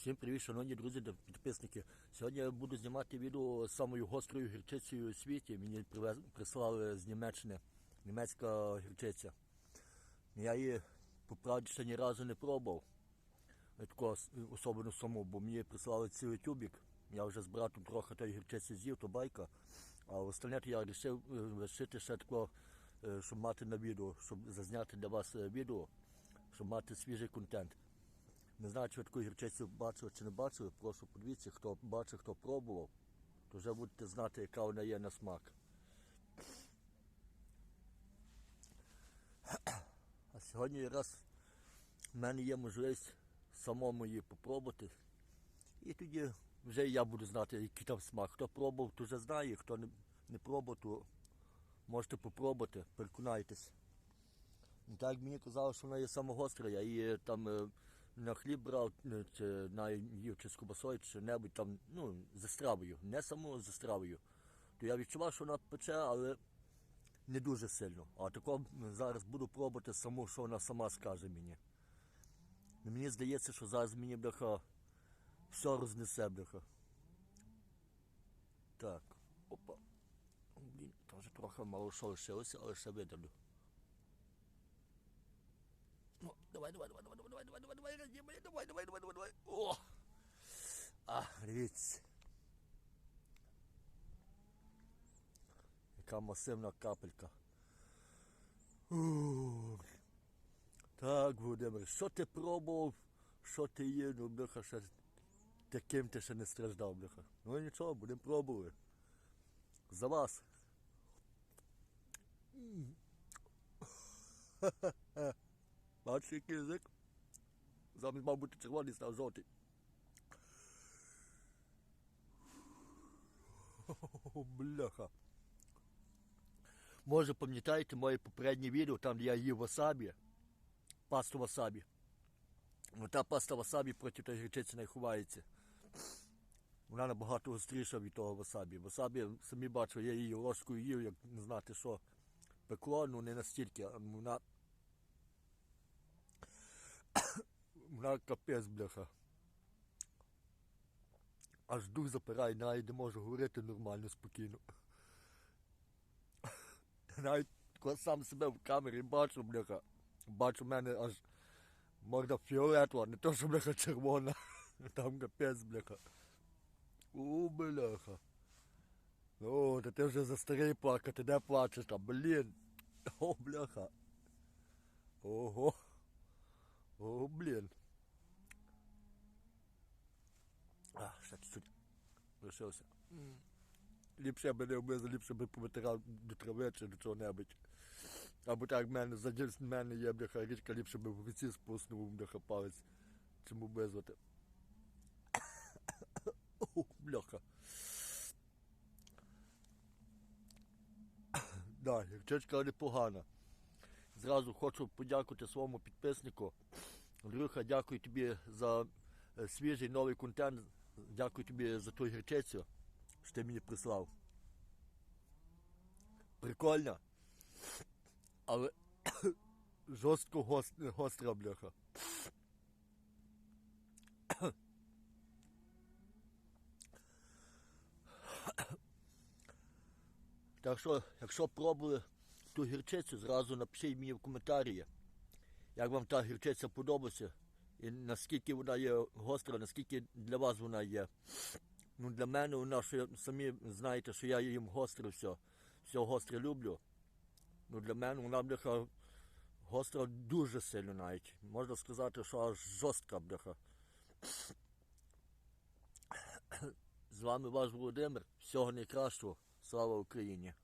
Всім привіт, шановні друзі та підписники. Сьогодні я буду знімати відео з самою гострою гірчицею у світі. Мені привез- прислали з Німеччини німецька гірчиця. Я її по правді ще ні разу не пробував. Тако, особливо саму, бо мені прислали цілий тюбік. Я вже з братом трохи тої гірчиці з'їв, то байка. А остальне я вирішив е, лишити ще тако, е, щоб мати на відео, щоб зазняти для вас е, відео, щоб мати свіжий контент. Не знаю, чи ви таку гірчицю бачили чи не бачили, прошу подивіться, хто бачив, хто пробував, то вже будете знати, яка вона є на смак. А сьогодні раз в мене є можливість самому її попробувати. І тоді вже я буду знати, який там смак. Хто пробував, то вже знає, хто не, не пробував, то можете попробувати, переконайтесь. Так мені казали, що вона є самогостра, я її там е, на хліб брав, е, на їв чи з чи небудь там, ну, за стравою, не саму за стравою. То я відчував, що вона пече, але не дуже сильно. А тако зараз буду пробувати саму, що вона сама скаже мені. Ну, Мені здається, що зараз мені бляха все рознесе бляха. Так, опа. Блін, там вже трохи мало що лишилося, але ще видалю. Ну, давай, давай, давай, давай, давай, давай, давай, давай, давай, давай, давай, давай. О! А, дивіться. Яка масивна капелька. Ух. Так, Володимир, що ти пробував, що ти є, ну, бляха, ще таким ти ще не страждав, бляха. Ну нічого, будемо пробувати. За вас. Бачиш, який язик? Замість мав бути червоний, став бляха. Може пам'ятаєте моє попереднє відео, там де я їв васабі, пасту васабі. Та паста васабі проти тої гречиці не ховається. Вона набагато гостріша від того васабі. Васабі, самі бачили, я її ложкою їв, як не знати що. Пекло, ну не настільки, вона Вона капець, бляха. Аж дух запирає, навіть не можу говорити нормально, спокійно. Навіть коли сам себе в камері бачу, бляха. Бачу в мене аж морда фіолетова, не то, що бляха червона. Там капець, бляха. У, бляха. О, та ти вже за старий плакати, де плачеш там, блін. О, бляха. Ого. О, блін. А, ще чуть-чуть лишився. Ліпше би не вмив, ліпше би повитирав до трави чи до чого-небудь. Або так в мене за мене є бляха річка, ліпше би в руці спуснув бляха палець, чим обизвати. О, бляха. Да, гірчичка непогана. Зразу хочу подякувати своєму підписнику. Андрюха, дякую тобі за е, свіжий новий контент. Дякую тобі за ту гірчицю, що ти мені прислав. Прикольно. Але жорстко гос- гостра бляха. Так що, якщо пробували ту гірчицю, зразу напишіть мені в коментарі, як вам та гірчиця подобається, і наскільки вона є гостра, наскільки для вас вона є. Ну, для мене вона, що самі знаєте, що я їм гостре все, все гостре люблю. Ну, для мене вона бляха гостра дуже сильно навіть. Можна сказати, що аж жорстка бляха. З вами ваш Володимир. Всього найкращого. Слава Україні!